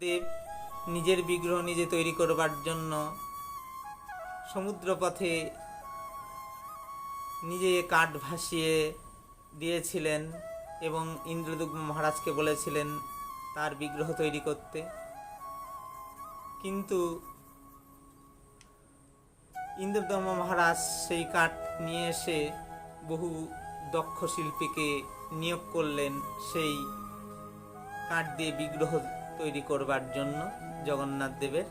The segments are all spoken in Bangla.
দেব নিজের বিগ্রহ নিজে তৈরি করবার জন্য সমুদ্রপথে নিজে কাঠ ভাসিয়ে দিয়েছিলেন এবং ইন্দ্রদুগ্ন মহারাজকে বলেছিলেন, তার বিগ্রহ তৈরি করতে। কিন্তু ইন্দ্রদম্ম মহারাজ সেই কাঠ নিয়ে এসে বহু দক্ষ শিল্পীকে নিয়োগ করলেন। সেই কাঠ দিয়ে বিগ্রহ তৈরি করবার জন্য জগন্নাথ দেবের।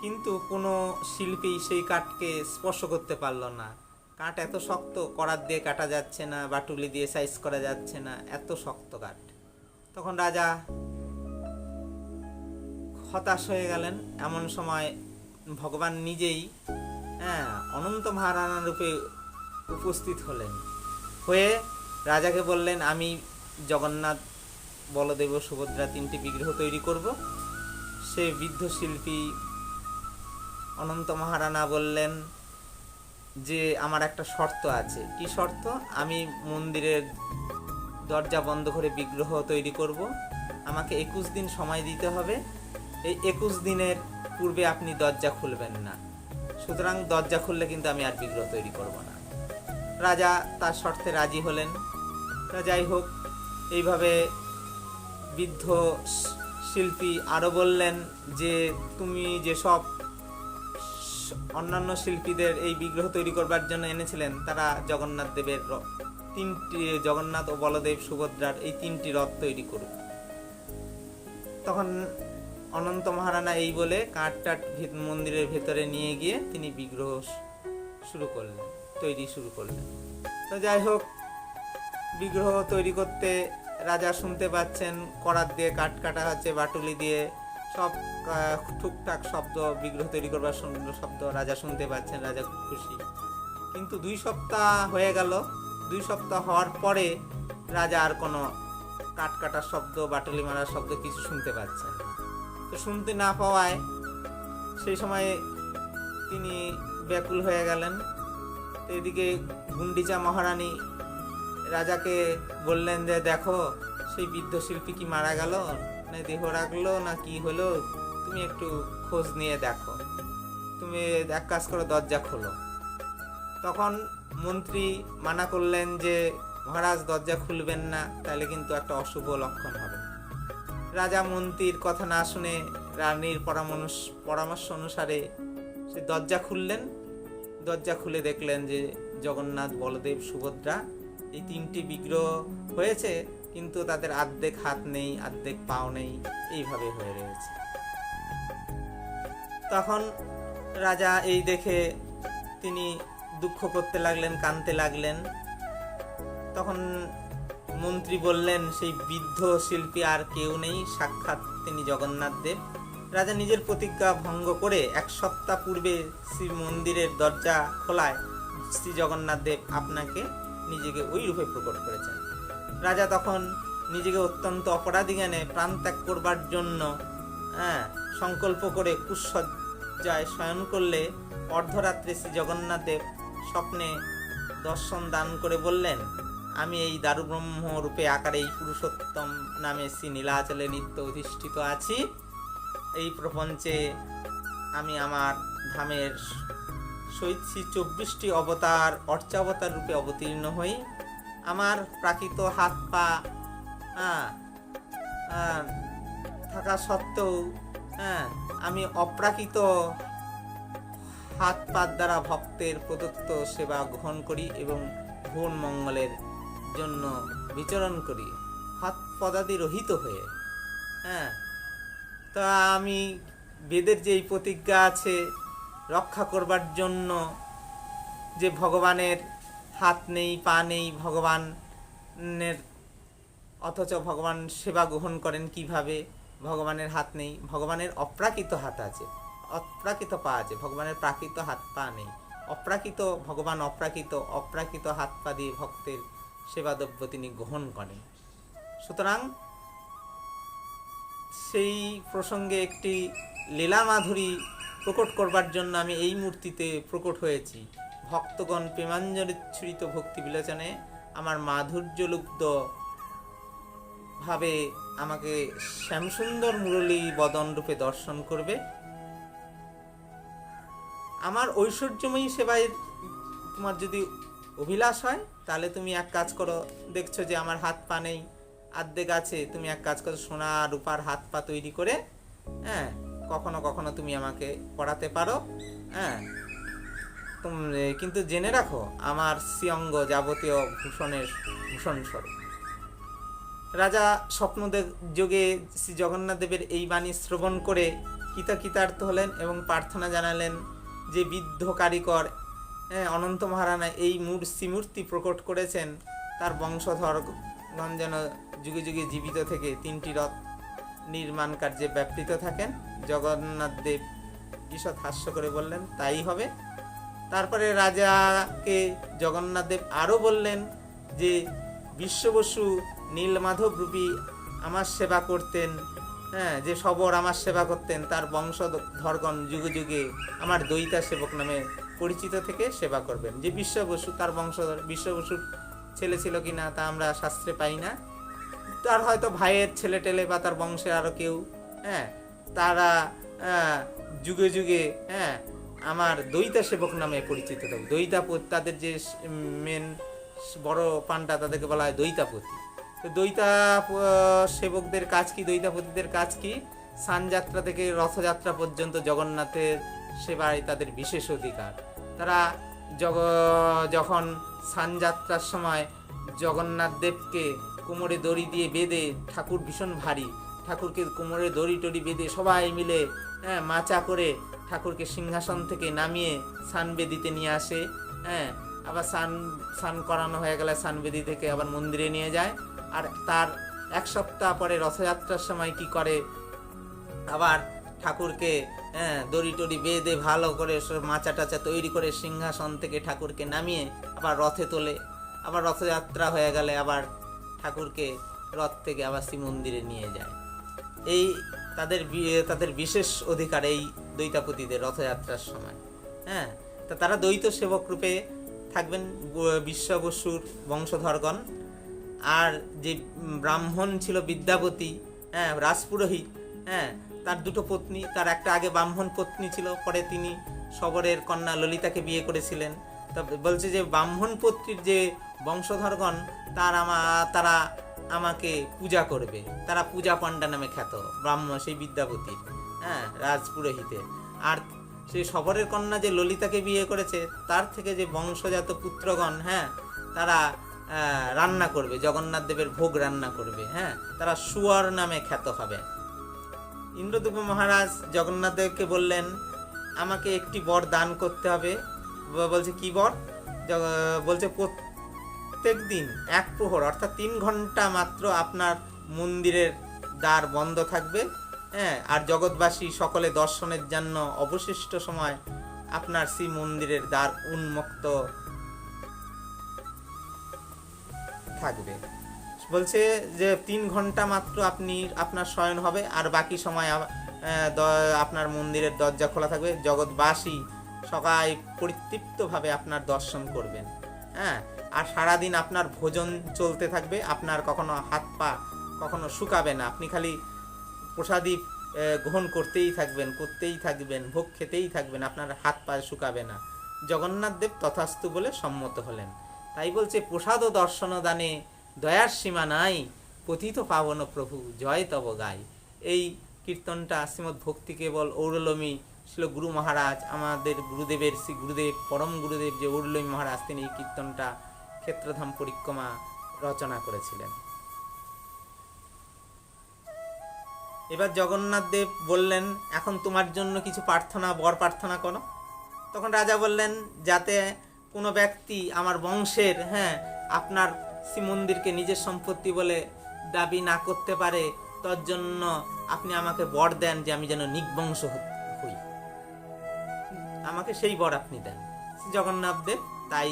কিন্তু কোনো শিল্পী সেই কাঠকে স্পর্শ করতে পারল না। কাঠ এত শক্ত করার দিয়ে কাটা যাচ্ছে না বাটুলি দিয়ে সাইজ করা যাচ্ছে না, এত শক্ত কাঠ। তখন রাজা হতাশ হয়ে গেলেন। এমন সময় ভগবান নিজেই হ্যাঁ অনন্ত মহারানা রূপে উপস্থিত হলেন। হয়ে রাজাকে বললেন, আমি জগন্নাথ বলদেব সুভদ্রা তিনটি বিগ্রহ তৈরি করব। সে বৃদ্ধ শিল্পী অনন্ত মহারানা বললেন যে, আমার একটা শর্ত আছে। কি শর্ত? আমি মন্দিরের দরজা বন্ধ করে বিগ্রহ তৈরি করব। আমাকে একুশ দিন সময় দিতে হবে। এই একুশ দিনের পূর্বে আপনি দরজা খুলবেন না। সুতরাং দরজা খুললে কিন্তু আমি আর বিগ্রহ তৈরি করব না। রাজা তার শর্তে রাজি হলেন। যাই হোক, এইভাবে বৃদ্ধ শিল্পী আরও বললেন যে, তুমি যেসব অন্যান্য শিল্পীদের এই বিগ্রহ তৈরি করবার জন্য এনেছিলেন, তারা জগন্নাথ দেবের তিনটি জগন্নাথ ও বলদেব সুভদ্রার এই তিনটি রথ তৈরি করুক। তখন অনন্ত মহারানা এই বলে কাঠ টাট ভেত- মন্দিরের ভেতরে নিয়ে গিয়ে তিনি বিগ্রহ শুরু করলেন, তৈরি শুরু করলেন। তো যাই হোক, বিগ্রহ তৈরি করতে রাজা শুনতে পাচ্ছেন, করাত দিয়ে কাঠ কাটা হচ্ছে, বাটুলি দিয়ে সব টুকটাক শব্দ, বিগ্রহ তৈরি করবার শব্দ রাজা শুনতে পাচ্ছেন, রাজা খুব খুশি। কিন্তু দুই সপ্তাহ হয়ে গেল, দুই সপ্তাহ হওয়ার পরে রাজা আর কোনো কাঠ কাটার শব্দ, বাটুলি মারার শব্দ কিছু শুনতে পাচ্ছেন তো শুনতে না পাওয়ায় সেই সময় তিনি ব্যাকুল হয়ে গেলেন। এদিকে গুন্ডিচা মহারানী রাজাকে বললেন যে, দেখো, সেই বৃদ্ধ শিল্পী কি মারা গেল? না দেহ রাখল, না কি হলো? তুমি একটু খোঁজ নিয়ে দেখো। তুমি এক কাজ করো, দরজা খোলো। তখন মন্ত্রী মানা করলেন যে, মহারাজ, দরজা খুলবেন না, তাহলে কিন্তু একটা অশুভ লক্ষণ হবে। রাজা মন্ত্রীর কথা না শুনে রানীর পরামর্শ পরামর্শ অনুসারে সে দরজা খুললেন। দরজা খুলে দেখলেন যে, জগন্নাথ, বলদেব, সুভদ্রা এই তিনটি বিগ্রহ হয়েছে, কিন্তু তাদের আর্ধেক হাত নেই, আর্ধেক পাও নেই, এইভাবে হয়ে রয়েছে। তখন রাজা এই দেখে তিনি দুঃখ করতে লাগলেন কাঁদতে লাগলেন। তখন মন্ত্রী বললেন, সেই বৃদ্ধ শিল্পী আর কেউ নেই, সাক্ষাৎ তিনি জগন্নাথ দেব। রাজা নিজের প্রতিজ্ঞা ভঙ্গ করে এক সপ্তাহ পূর্বে শ্রী মন্দিরের দরজা খোলায়, শ্রী জগন্নাথ দেব, আপনাকে নিজেকে ওই রূপে প্রকট করেছেন রাজা তখন নিজেকে অত্যন্ত অপরাধী জ্ঞানে প্রাণ ত্যাগ করবার জন্য হ্যাঁ সংকল্প করে কুশয্যায় শয়ন করলে অর্ধরাত্রে শ্রী জগন্নাথ দেব স্বপ্নে দর্শন দান করে বললেন, আমি এই দারুব্রহ্ম রূপে আকারে এই পুরুষোত্তম নামে শ্রী নীলাচলে নিত্য অধিষ্ঠিত আছি। এই প্রপঞ্চে আমি আমার ধামের সহিত শ্রী চব্বিশটি অবতার অর্চাবতার রূপে অবতীর্ণ হই। আমার প্রাকৃত হাত পা থাকা সত্ত্বেও হ্যাঁ আমি অপ্রাকৃত হাত পাত দ্বারা ভক্তের প্রদত্ত সেবা গ্রহণ করি এবং ভুবন মঙ্গলের জন্য বিচরণ করি। হাত পদাদি রহিত হয়ে হ্যাঁ তা আমি বেদের যে এই প্রতিজ্ঞা আছে রক্ষা করবার জন্য যে ভগবানের হাত নেই, পা নেই, ভগবানের, অথচ ভগবান সেবা গ্রহণ করেন কীভাবে? ভগবানের হাত নেই, ভগবানের অপ্রাকৃত হাত আছে, অপ্রাকৃত পা আছে, ভগবানের প্রাকৃত হাত পা নেই। অপ্রাকৃত, ভগবান অপ্রাকৃত অপ্রাকৃত হাত পা দিয়ে ভক্তের সেবাদ্রব্য তিনি গ্রহণ করেন। সুতরাং সেই প্রসঙ্গে একটি লীলা মাধুরী প্রকট করবার জন্য আমি এই মূর্তিতে প্রকট হয়েছি। ভক্তগণ প্রেমাঞ্জলিচ্ছুরিত ভক্তি বিলোচনে আমার মাধুর্যলুব্ধ ভাবে আমাকে শ্যামসুন্দর মুরলী বদন রূপে দর্শন করবে। আমার ঐশ্বর্যময়ী সেবায় তোমার যদি অভিলাষ হয়, তাহলে তুমি এক কাজ করো। দেখছ যে আমার হাত পা নেই। আর্ধেক আছে। তুমি এক কাজ করো। সোনা রূপার হাত পা তৈরি করে হ্যাঁ কখনো কখনো তুমি আমাকে পড়াতে পারো হ্যাঁ? কিন্তু জেনে রাখো, আমার শ্রীঅঙ্গ যাবতীয় ভূষণের ভূষণ স্বরূপ রাজা স্বপ্নদেব যোগে শ্রী জগন্নাথ দেবের এই বাণী শ্রবণ করে কৃতকৃতার্থ হলেন এবং প্রার্থনা জানালেন যে বৃদ্ধ কারিকর অনন্ত মহারানা এই মূর্তি শ্রীমূর্তি প্রকট করেছেন। তার বংশধরগণ যেন যুগে যুগে জীবিত থেকে তিনটি রথ নির্মাণ কার্যে ব্যাপৃত থাকেন। জগন্নাথ দেব ঈষৎ হাস্য করে বললেন, তাই হবে? তারপরে রাজাকে জগন্নাথ দেব আরও বললেন যে, বিশ্ববসু নীলমাধব রূপী আমার সেবা করতেন হ্যাঁ যে সবর আমার সেবা করতেন, তার বংশধরগণ যুগে যুগে আমার দৈতা সেবক নামে পরিচিত থেকে সেবা করবেন। যে বিশ্ববসু, তার বংশধর, বিশ্ববসুর ছেলে ছিল কি না তা আমরা শাস্ত্রে পাই না। তার হয়তো ভাইয়ের ছেলে টেলে বা তার বংশে আরও কেউ হ্যাঁ তারা যুগে যুগে হ্যাঁ আমার দৈতা সেবক নামে পরিচিত থাকবে দৈতাপতি তাদের যে মেন বড় পান্ডা তাদেরকে বলা হয় দৈতাপতি। তো দৈতা সেবকদের কাজ কি? দৈতাপতিদের কাজ কি? সানযাত্রা থেকে রথযাত্রা পর্যন্ত জগন্নাথের সেবায় তাদের বিশেষ অধিকার। তারা জগ যখন সানযাত্রার সময় জগন্নাথ দেবকে কোমরে দড়ি দিয়ে বেঁধে ঠাকুর ভীষণ ভারী ঠাকুরকে কোমরে দড়ি টড়ি বেঁধে সবাই মিলে হ্যাঁ মাচা করে ঠাকুরকে সিংহাসন থেকে নামিয়ে সানবেদিতে নিয়ে আসে হ্যাঁ আবার সান স্নান করানো হয়ে গেলে সানবেদি থেকে আবার মন্দিরে নিয়ে যায়। আর তার এক সপ্তাহ পরে রথযাত্রার সময় কি করে? আবার ঠাকুরকে হ্যাঁ দড়ি টড়ি বেঁধে ভালো করে মাচা টাচা তৈরি করে সিংহাসন থেকে ঠাকুরকে নামিয়ে আবার রথে তোলে। আবার রথযাত্রা হয়ে গেলে আবার ঠাকুরকে রথ থেকে আবার শ্রীমন্দিরে নিয়ে যায়। এই তাদের তাদের বিশেষ অধিকার এই দৈতাপতিদের রথযাত্রার সময়। হ্যাঁ? তা তারা দ্বৈত সেবক রূপে থাকবেন বিশ্ববসুর বংশধরগণ। আর যে ব্রাহ্মণ ছিল বিদ্যাপতি হ্যাঁ রাজপুরোহিত হ্যাঁ তার দুটো পত্নী, তার একটা আগে ব্রাহ্মণ পত্নী ছিল, পরে তিনি সবরের কন্যা ললিতাকে বিয়ে করেছিলেন। তা বলছে যে ব্রাহ্মণ পত্নীর যে বংশধরগণ, তার আমা, তারা আমাকে পূজা করবে। তারা পূজা পাণ্ডা নামে খ্যাত ব্রাহ্মণ সেই বিদ্যাপতির হ্যাঁ রাজপুরোহিতের আর সেই সবরের কন্যা যে ললিতাকে বিয়ে করেছে, তার থেকে যে বংশজাত পুত্রগণ হ্যাঁ তারা রান্না করবে, জগন্নাথ দেবের ভোগ রান্না করবে হ্যাঁ তারা সুয়ার নামে খ্যাত হবে। ইন্দ্রদূপ মহারাজ জগন্নাথ দেবকে বললেন, আমাকে একটি বর দান করতে হবে। বলছে, কি বর? বলছে প্রত্যেক দিন এক প্রহর, অর্থাৎ তিন ঘণ্টা মাত্র আপনার মন্দিরের দ্বার বন্ধ থাকবে হ্যাঁ? আর জগৎবাসী সকলে দর্শনের জন্য অবশিষ্ট সময় আপনার শ্রী মন্দিরের দ্বার উন্মুক্ত থাকবে। বলছে যে তিন ঘণ্টা মাত্র আপনি, আপনার শয়ন হবে, আর বাকি সময় আপনার মন্দিরের দরজা খোলা থাকবে। জগৎবাসী সবাই পরিতৃপ্তভাবে আপনার দর্শন করবেন। হ্যাঁ আর সারাদিন আপনার ভোজন চলতে থাকবে, আপনার কখনো হাত পা কখনো শুকাবে না, আপনি খালি প্রসাদী গ্রহণ করতেই থাকবেন করতেই থাকবেন, ভোগ খেতেই থাকবেন, আপনার হাত পা শুকাবে না। জগন্নাথ দেব তথাস্তু বলে সম্মত হলেন। তাই বলছে, প্রসাদ ও দর্শন দানে দয়ার সীমা নাই, পতিত পাবন প্রভু জয় তব গাই। এই কীর্তনটা শ্রীমৎ ভক্তি কেবল ঔরলমী ছিল গুরু মহারাজ, আমাদের গুরুদেবের শ্রী গুরুদেব, পরম গুরুদেব যে ঔরলমী মহারাজ, তিনি এই কীর্তনটা ক্ষেত্রধাম পরিক্রমা রচনা করেছিলেন। এবার জগন্নাথ দেব বললেন, এখন তোমার জন্য কিছু প্রার্থনা, বর প্রার্থনা করো। তখন রাজা বললেন, যাতে কোনো ব্যক্তি আমার বংশের হ্যাঁ আপনার শ্রীমন্দিরকে নিজের সম্পত্তি বলে দাবি না করতে পারে তার জন্য আপনি আমাকে বর দেন যে আমি যেন নির্বংশ হ- হই আমাকে সেই বর আপনি দেন। জগন্নাথ দেব তাই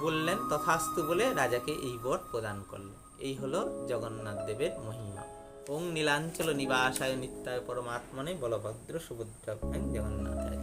বললেন, তথাস্তু বলে রাজাকে এই বর প্রদান করলেন। এই হলো জগন্নাথ দেবের মহিমা। ওং নীলাঞ্চল নিবাসায় নিত্যায় পরমাত্মনে বলভদ্র সুভদ্রা জগন্নাথ